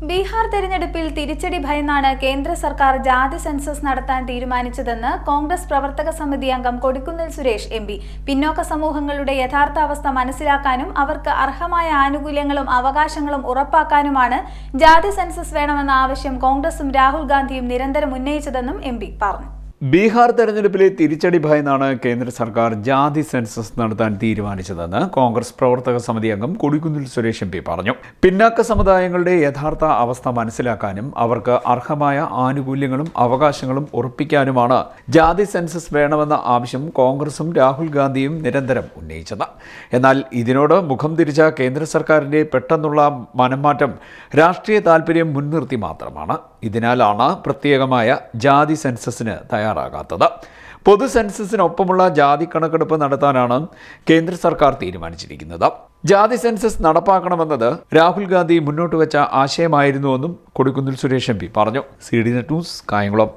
ബീഹാർ തെരഞ്ഞെടുപ്പിൽ തിരിച്ചടി ഭയന്നാണ് കേന്ദ്ര സർക്കാർ ജാതി സെൻസസ് നടത്താൻ തീരുമാനിച്ചതെന്ന് കോൺഗ്രസ് പ്രവർത്തക സമിതി അംഗം കൊടിക്കുന്നിൽ സുരേഷ് എം പിന്നോക്ക സമൂഹങ്ങളുടെ യഥാർത്ഥ അവസ്ഥ മനസ്സിലാക്കാനും അവർക്ക് അർഹമായ ആനുകൂല്യങ്ങളും അവകാശങ്ങളും ഉറപ്പാക്കാനുമാണ് ജാതി സെൻസസ് വേണമെന്ന ആവശ്യം കോൺഗ്രസും രാഹുൽ ഗാന്ധിയും നിരന്തരം ഉന്നയിച്ചതെന്നും എം പറഞ്ഞു. ബീഹാർ തെരഞ്ഞെടുപ്പിലെ തിരിച്ചടി ഭയന്നാണ് കേന്ദ്ര സർക്കാർ ജാതി സെൻസസ് നടത്താൻ തീരുമാനിച്ചതെന്ന് കോൺഗ്രസ് പ്രവർത്തക സമിതി അംഗം കൊടിക്കുന്നിൽ സുരേഷ് എം പി പറഞ്ഞു. പിന്നാക്ക സമുദായങ്ങളുടെ യഥാർത്ഥ അവസ്ഥ മനസ്സിലാക്കാനും അവർക്ക് അർഹമായ ആനുകൂല്യങ്ങളും അവകാശങ്ങളും ഉറപ്പിക്കാനുമാണ് ജാതി സെൻസസ് വേണമെന്ന ആവശ്യം കോൺഗ്രസും രാഹുൽ ഗാന്ധിയും നിരന്തരം ഉന്നയിച്ചത്. എന്നാൽ ഇതിനോട് മുഖം തിരിച്ച കേന്ദ്ര സർക്കാരിന്റെ പെട്ടെന്നുള്ള മനംമാറ്റം രാഷ്ട്രീയ താൽപ്പര്യം മുൻനിർത്തി മാത്രമാണ്. ഇതിനാലാണ് പ്രത്യേകമായ ജാതി സെൻസസിന് തയ്യാറാകാത്തത്. പൊതു സെൻസസിനൊപ്പമുള്ള ജാതി കണക്കെടുപ്പ് നടത്താനാണ് കേന്ദ്ര സർക്കാർ തീരുമാനിച്ചിരിക്കുന്നത്. ജാതി സെൻസസ് നടപ്പാക്കണമെന്നത് രാഹുൽ ഗാന്ധി മുന്നോട്ട് വെച്ച ആശയമായിരുന്നുവെന്നും കൊടിക്കുന്നിൽ സുരേഷ് എം പി പറഞ്ഞു. C D net news Kayamkulam.